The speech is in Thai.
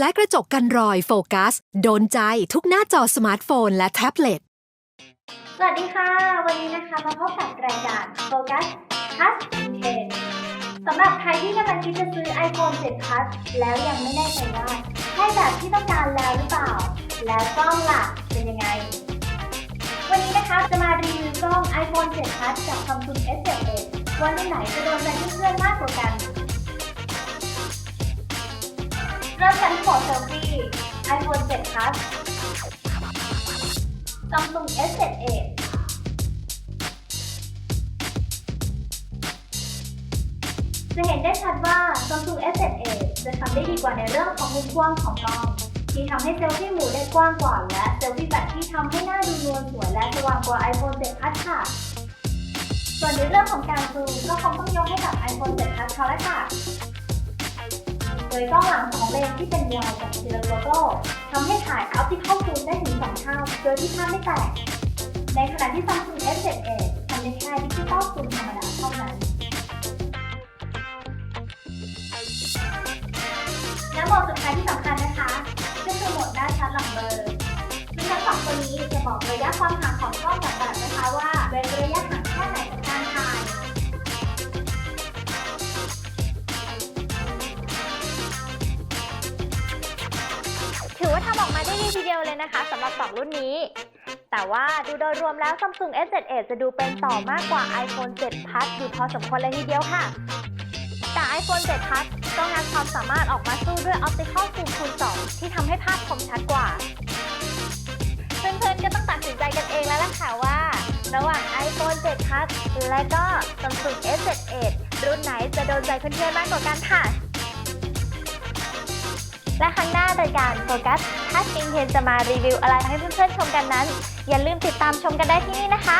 และกระจกกันรอยโฟกัส โดนใจทุกหน้าจอสมาร์ทโฟนและแท็บเล็ต สวัสดีค่ะ วันนี้นะคะมาพบกับรายการ Focus Touch Intent สำหรับใครที่กำลังคิดจะซื้อ iPhone 7 Plus แล้วยังไม่แน่ใจว่าใช่แบบที่ต้องการแล้วหรือเปล่า แล้วกล้องล่ะเป็นยังไง วันนี้นะคะจะมารีวิวกล้อง iPhone 7 Plus จาก Samsung S7 ว่ารุ่นไหนจะโดนใจเพื่อนๆมากกว่ากัน เริ่มกันที่โหมดเซลฟี่ iPhone 7 Plus Samsung S7 Edge จะเห็นได้ชัดว่า Samsung S7 Edge จะทำได้ดีกว่าในเรื่องของมุมกว้างของกล้องที่ทำให้เซลฟี่หมู่ได้กว้างกว่าและเซลฟี่แบบที่ทำให้หน้าดูนวลสวยและสว่างกว่า iPhone 7 Plus ค่ะ ส่วนในเรื่องของการซูมก็คงต้องยกให้กับ iPhone 7 Plus เขาแล้วค่ะ โดยกล้องหลังสองเลนที่เป็นวายกับเทเลโฟโต้ทำให้ถ่ายอัพที่เข้าซูมได้ถึงสองเท่าโดยที่ภาพไม่แตก ในขณะที่ Samsung S7 Edge ทำได้แค่ดิจิตอลซูมธรรมดาเท่านั้นและโหมดสุดท้ายที่สำคัญนะคะก็คือโหมดด้านชัดหลังเบลอซึ่งทั้งสองตัวนี้จะบอกระยะความห่างของกล้องแบบแบบนะคะว่าเว้นระยะ มาได้ดีทีเดียวเลยนะคะสำหรับสองรุ่นนี้ แต่ว่าดูโดยรวมแล้ว Samsung S7 Edge จะดูเป็นต่อมากกว่า iPhone 7 Plus อยู่พอสมควรเลยทีเดียวค่ะ แต่ iPhone 7 Plus ก็งัดความสามารถออกมาสู้ด้วย Optical Zoom คูณ2ที่ทำให้ภาพคมชัดกว่า เพื่อนๆก็ต้องตัดสินใจกันเองแล้วล่ะค่ะว่า ระหว่าง iPhone 7 Plus และก็ Samsung S7 Edge รุ่นไหนจะโดนใจเพื่อนๆมากกว่ากันค่ะ และครั้งหน้า รายการโฟกัสทัชอินเทนจะมารีวิวอะไรให้เพื่อนๆชมกันนั้น อย่าลืมติดตามชมกันได้ที่นี่นะคะ